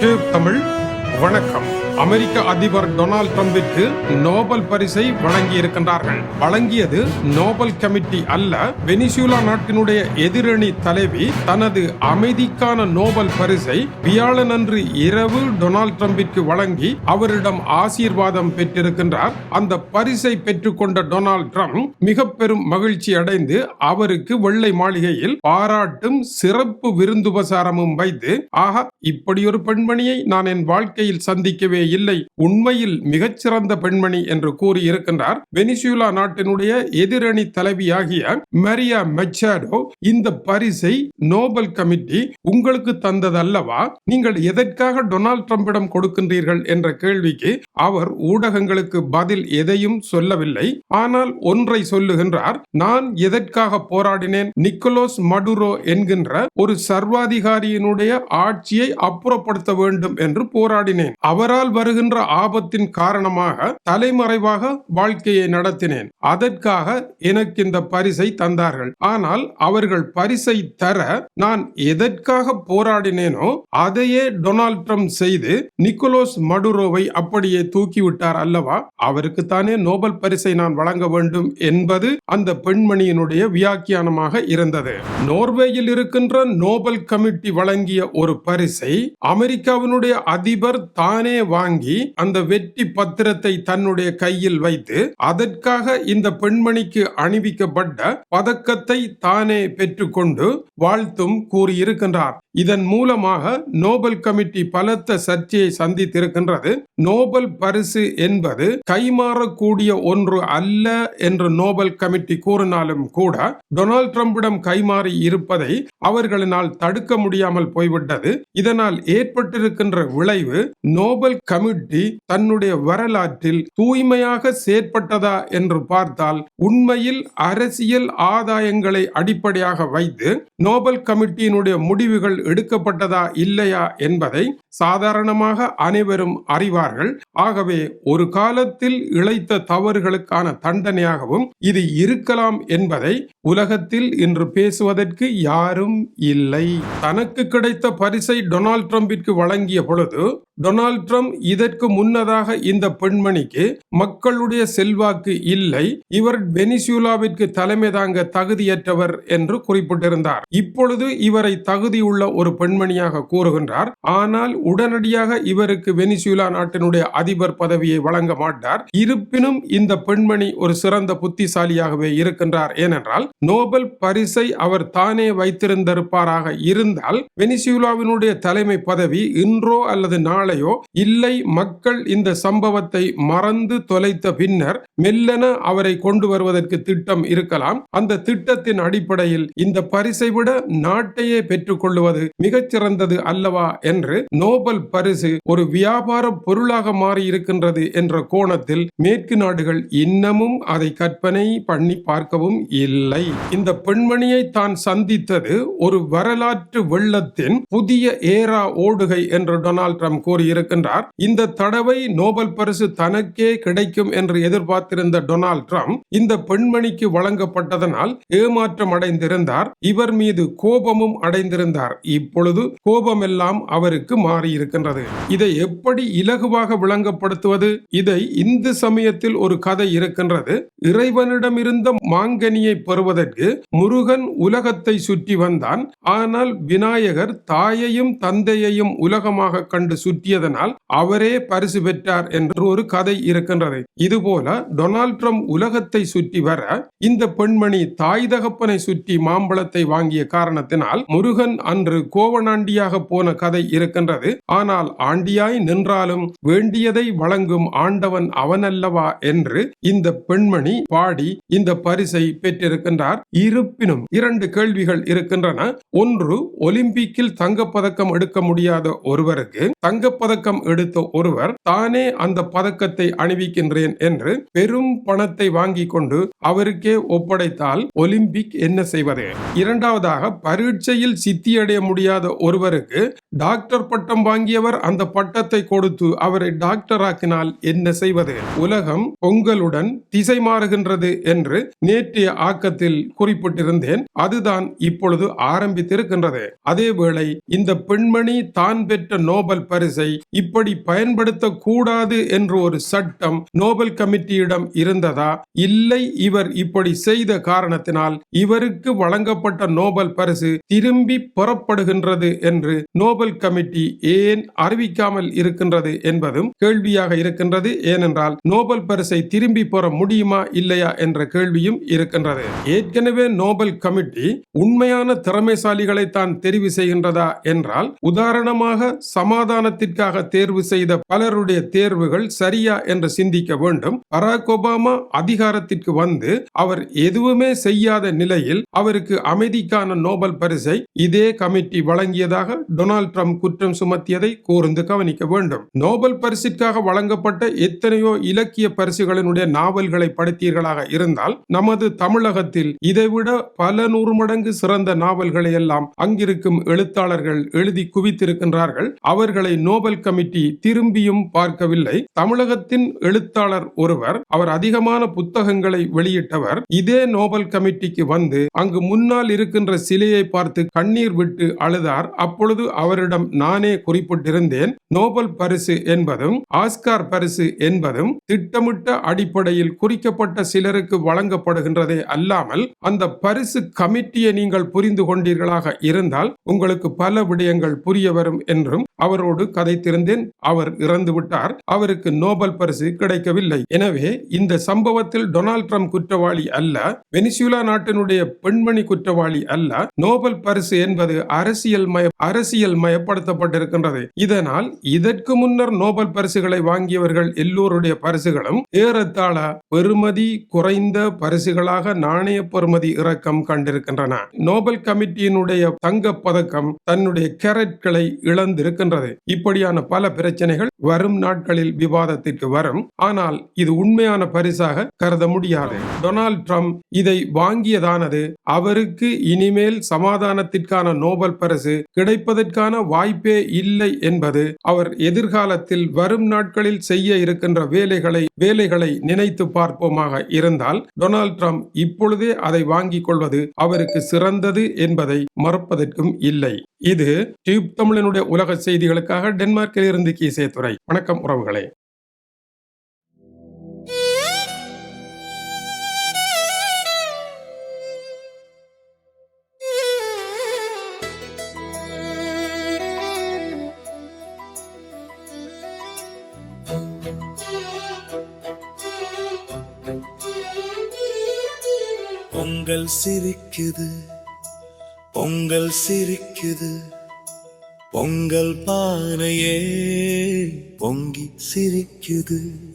Tube Tamil வணக்கம். அமெரிக்க அதிபர் Donald ட்ரம்பிற்கு Nobel பரிசை வழங்கி இருக்கின்றார்கள் வழங்கியது நோபல் கமிட்டி அல்ல வெனிசுலா நாட்டினுடைய எதிரணி தலைவி தனது அமைதிக்கான நோபல் பரிசை வியாழனன்று இரவு டொனால்ட் ட்ரம்பிற்கு வழங்கி அவரிடம் ஆசீர்வாதம் பெற்றிருக்கின்றார். அந்த பரிசை பெற்றுக்கொண்ட டொனால்ட் ட்ரம்ப் மிக பெரும் மகிழ்ச்சி அடைந்து அவருக்கு வெள்ளை மாளிகையில் பாராட்டும் சிறப்பு விருந்துபசாரமும் வைத்து ஆக இப்படி ஒரு பெண்மணியை நான் என் வாழ்க்கையில் சந்திக்கவே இல்லை. உண்மையில் மிகச்சிறந்த பெண்மணி என்று கூறியிருக்கின்றார். வெனிசுலா நாட்டினுடைய எதிரணி தலைவியாகிய மரியா மெச்சாடோ இந்த பரிசை நோபல் கமிட்டி உங்களுக்கு தந்ததல்லவா? நீங்கள் எதற்காக டொனால்ட் ட்ரம்பிடம் கொடுக்கின்றீர்கள் என்ற கேள்விக்கு அவர் ஊடகங்களுக்கு பதில் எதையும் சொல்லவில்லை. ஆனால் ஒன்றை சொல்லுகின்றார். நான் எதற்காக போராடினேன்? நிக்கோலோஸ் மடுரோ என்கின்ற ஒரு சர்வாதிகாரியினுடைய ஆட்சியை அப்புறப்படுத்த வேண்டும் என்று போராடினேன் அவரால் வருகின்ற ஆபத்தின் காரணமாக தலைமறைவாக வாழ்க்கையை நடத்தினேன். அதற்காக எனக்கு இந்த பரிசை தந்தார்கள். ஆனால் அவர்கள் பரிசை தர நான் எதற்காக போராடினேனோ அதையே டொனால்ட் ட்ரம்ப் செய்து நிக்கோலோஸ் மடுரோவை அப்படியே தூக்கிவிட்டார் அல்லவா? அவருக்கு தானே நோபல் பரிசை நான் வழங்க வேண்டும் என்பது அந்த பெண்மணியினுடைய வியாக்கியானமாக இருந்தது. நோர்வேயில் இருக்கின்ற நோபல் கமிட்டி வழங்கிய ஒரு பரிசை அமெரிக்காவினுடைய அதிபர் தானே வாங்கி அந்த வெற்றி பத்திரத்தை தன்னுடைய கையில் வைத்து அதற்காக இந்த பெண்மணிக்கு அணிவிக்கப்பட்ட பதக்கத்தை தானே பெற்றுக்கொண்டு வாழ்த்தும் கூறியிருக்கின்றார். இதன் மூலமாக நோபல் கமிட்டி பலத்த சர்ச்சையை சந்தித்திருக்கின்றது. நோபல் பரிசு என்பது கைமாறக்கூடிய ஒன்று அல்ல என்று நோபல் கமிட்டி கூறினாலும் கூட டொனால்ட் ட்ரம்பிடம் கைமாறி இருப்பதை அவர்களினால் தடுக்க முடியாமல் போய்விட்டது. இதனால் ஏற்பட்டிருக்கின்ற விளைவு நோபல் கமிட்டி தன்னுடைய வரலாற்றில் தூய்மையாக செயற்பட்டதா என்று பார்த்தால் உண்மையில் அரசியல் ஆதாயங்களை அடிப்படையாக வைத்து நோபல் கமிட்டியினுடைய முடிவுகள் எடுக்கப்பட்டதா இல்லையா என்பதை சாதாரணமாக அனைவரும் அறிவார்கள். ஆகவே ஒரு காலத்தில் இழைத்த தவறுகளுக்கான தண்டனையாகவும் இது இருக்கலாம் என்பதை உலகத்தில் இன்று பேசுவதற்கு யாரும் இல்லை. தனக்கு கிடைத்த பரிசை டொனால்ட் ட்ரம்பிற்கு வழங்கிய பொழுது டொனால்ட் ட்ரம்ப் இதற்கு முன்னதாக இந்த பெண்மணிக்கு மக்களுடைய செல்வாக்கு இல்லை. இவர் வெனிசுலாவிற்கு தலைமை தாங்க தகுதியற்றவர் என்று குறிப்பிட்டிருந்தார். இப்பொழுது இவரை தகுதியுள்ள ஒரு பெண்மணியாக கூறுகின்றார். ஆனால் உடனடியாக இவருக்கு வெனிசுலா நாட்டினுடைய அதிபர் பதவியை வழங்க மாட்டார். இருப்பினும் இந்த பெண்மணி ஒரு சிறந்த புத்திசாலியாகவே இருக்கின்றார். ஏனென்றால் நோபல் பரிசை அவர் தானே வைத்திருந்திருப்பாராக இருந்தால் வெனிசுலாவினுடைய தலைமை பதவி இன்றோ அல்லது நாளையோ இல்லை மக்கள் இந்த சம்பவத்தை மறந்து தொலைத்த பின்னர் மெல்லன அவரை கொண்டு வருவதற்கு திட்டம் இருக்கலாம். அந்த திட்டத்தின் அடிப்படையில் இந்த பரிசை விட நாட்டையே பெற்றுக்கொள்வது மிகச்சிறந்தது அல்லவா என்று நோபல் பரிசு ஒரு வியாபார பொருளாக மாறி இருக்கின்றது என்ற கோணத்தில் மேற்கு நாடுகள் இன்னமும் அதை கற்பனை பண்ணி பார்க்கவும் இல்லை. இந்த பெண்மணியை தான் சந்தித்தது ஒரு வரலாற்று வெள்ளத்தின் புதிய ஏரா ஓடுகை என்று டொனால்ட் ட்ரம்ப் கூறியிருக்கின்றார். இந்த தடவை நோபல் பரிசு தனக்கே கிடைக்கும் என்று எதிர்பார்த்து எதிர்பார்த்திருந்த டொனால்ட் ட்ரம்ப் இந்த பெண்மணிக்கு வழங்கப்பட்டதனால் ஏமாற்றம் அடைந்திருந்தார். இவர் மீது கோபமும் அடைந்திருந்தார். இப்பொழுது கோபமெல்லாம் அவருக்கு மாறியிருக்கின்றது. இதை எப்படி இலகுவாக விளங்கப்படுத்துவது? இதை இந்து சமயத்தில் ஒரு கதை இருக்கின்றது. இறைவனிடம் இருந்த மாங்கனியை பெறுவதற்கு முருகன் உலகத்தை சுற்றி வந்தான். ஆனால் விநாயகர் தாயையும் தந்தையையும் உலகமாக கண்டு சுற்றியதனால் அவரே பரிசு பெற்றார் என்று ஒரு கதை இருக்கின்றது. இதுபோல டொனால்ட் ட்ரம்ப் உலகத்தை சுற்றி வர இந்த பெண்மணி தாய் தகப்பனை சுற்றி மாம்பழத்தை வாங்கிய காரணத்தினால் முருகன் அன்று கோவனாண்டியாக போன கதை இருக்கின்றது. ஆனால் ஆண்டியாய் நின்றாலும் வேண்டியதை வழங்கும் ஆண்டவன் அவனல்லவா என்று இந்த பெண்மணி பாடி இந்த பரிசை பெற்றிருக்கின்றார். இருப்பினும் இரண்டு கேள்விகள் இருக்கின்றன. ஒன்று ஒலிம்பிக்கில் தங்கப்பதக்கம் எடுக்க முடியாத ஒருவருக்கு தங்கப்பதக்கம் எடுத்த ஒருவர் தானே அந்த பதக்கத்தை அணிவிக்கின்றேன் என்று பெரும் பணத்தை வாங்கி கொண்டு அவருக்கே ஒப்படைத்தால் ஒலிம்பிக் என்ன செய்வது? இரண்டாவதாக பரீட்சையில் சித்தியடைய முடியாத ஒருவருக்கு டாக்டர் பட்டம் வாங்கியவர் அந்த பட்டத்தை கொடுத்து அவரை டாக்டர் ஆக்கினால் என்ன செய்வது? உலகம் பொங்கலுடன் திசை மாறுகின்றது என்று நேற்றைய ஆக்கத்தில் குறிப்பிட்டிருந்தேன். அதுதான் இப்பொழுது ஆரம்பித்திருக்கின்றது. அதேவேளை இந்த பெண்மணி தான் பெற்ற நோபல் பரிசை இப்படி பயன்படுத்த கூடாது என்று ஒரு சட்டம் நோபல் கமிட்டியிடம் அவரிடம் இருந்ததா? இல்லை இவர் இப்படி செய்த காரணத்தினால் இவருக்கு வழங்கப்பட்ட நோபல் பரிசு திரும்பி பெறப்படுகின்றது என்று நோபல் கமிட்டி ஏன் அறிவிக்காமல் இருக்கின்றது என்பதும் கேள்வியாக இருக்கின்றது. ஏனென்றால் நோபல் பரிசை திரும்பி பெற முடியுமா இல்லையா என்ற கேள்வியும் இருக்கின்றது. ஏற்கனவே நோபல் கமிட்டி உண்மையான திறமைசாலிகளை தான் தெரிவு செய்கின்றதா என்றால் உதாரணமாக சமாதானத்திற்காக தேர்வு செய்த பலருடைய தேர்வுகள் சரியா என்று சிந்திக்க வேண்டும். பராக் ஒபாமா அதிகாரத்திற்கு வந்து அவர் எதுவுமே செய்யாத நிலையில் அவருக்கு அமைதிக்கான நோபல் பரிசை இதே கமிட்டி வழங்கியதாக டொனால்ட் ட்ரம்ப் குற்றம் சுமத்தியதை கூர்ந்து கவனிக்க வேண்டும். நோபல் பரிசிற்காக வழங்கப்பட்ட எத்தனையோ இலக்கிய பரிசுகளினுடைய நாவல்களை படித்தீர்களாக இருந்தால் நமது தமிழகத்தில் இதைவிட பல நூறு மடங்கு சிறந்த நாவல்களை எல்லாம் அங்கிருக்கும் எழுத்தாளர்கள் எழுதி குவித்திருக்கின்றார்கள். அவர்களை நோபல் கமிட்டி திரும்பியும் பார்க்கவில்லை. தமிழகத்தின் எழுத்தாளர் ஒருவர் அவர் அதிகமான புத்தகங்களை வெளியிட்டவர். இதே நோபல் கமிட்டிக்கு வந்து அங்கு முன்னால் இருக்கின்ற சிலையை பார்த்து கண்ணீர் விட்டு அழுதார். அப்பொழுது அவரிடம் நானே குறிப்பிட்டிருந்தேன் நோபல் பரிசு என்பதும் ஆஸ்கார் பரிசு என்பதும் திட்டமிட்ட அடிப்படையில் குறிக்கப்பட்ட சிலருக்கு வழங்கப்படுகின்றதே அல்லாமல் அந்த பரிசு கமிட்டியை நீங்கள் புரிந்து கொண்டீர்களாக இருந்தால் உங்களுக்கு பல விடயங்கள் புரிய வரும் என்றும் அவரோடு கதைத்திருந்தேன். அவர் இறந்து விட்டார் அவருக்கு நோபல் பரிசு கிடைக்கவில்லை. எனவே இந்த சம்பவத்தில் டொனால்ட் ட்ரம்ப் குற்றவாளி அல்ல வெனிசுலா நாட்டினுடைய பெண்மணி குற்றவாளி அல்ல நோபல் பரிசு என்பது அரசியல் மய அரசியல் மயப்படுத்தப்பட்டிருக்கின்றது. இதனால் இதற்கு முன்னர் நோபல் பரிசுகளை வாங்கியவர்கள் எல்லோருடைய பரிசுகளும் ஏறத்தாழ பெறுமதி குறைந்த பரிசுகளாக நாணய பெறுமதி இறக்கம் கண்டிருக்கின்றன. நோபல் கமிட்டியினுடைய தங்க பதக்கம் தன்னுடைய கேரட்களை இழந்திருக்கின்றது. இப்படியான பல பிரச்சனைகள் வரும் நாட்களில் விவாதத்திற்கு வரும். ஆனால் இது உண்மையான பரிசாக கருத முடியாது. டொனால்ட் ட்ரம்ப் இதை வாங்கியதானது? அவருக்கு இனிமேல் சமாதானத்திற்கான நோபல் பரிசு கிடைப்பதற்கான வாய்ப்பே இல்லை என்பது அவர் எதிர்காலத்தில் வரும் நாட்களில் செய்ய இருக்கின்ற வேலைகளை வேலைகளை நினைத்து பார்ப்போமாக இருந்தால் டொனால்ட் ட்ரம்ப் இப்பொழுதே அதை வாங்கிக் கொள்வது அவருக்கு சிறந்தது என்பதை மறுப்பதற்கும் இல்லை. இது டியூப் தமிழனுடைய உலக செய்திகளுக்காக டென்மார்க்கில் இருந்து கீசே துறை வணக்கம் உறவுகளே. பொங்கல் சிரிக்குது பொங்கல் சிரிக்குது. பொங்கல் பானையே பொங்கி சிரிக்குது.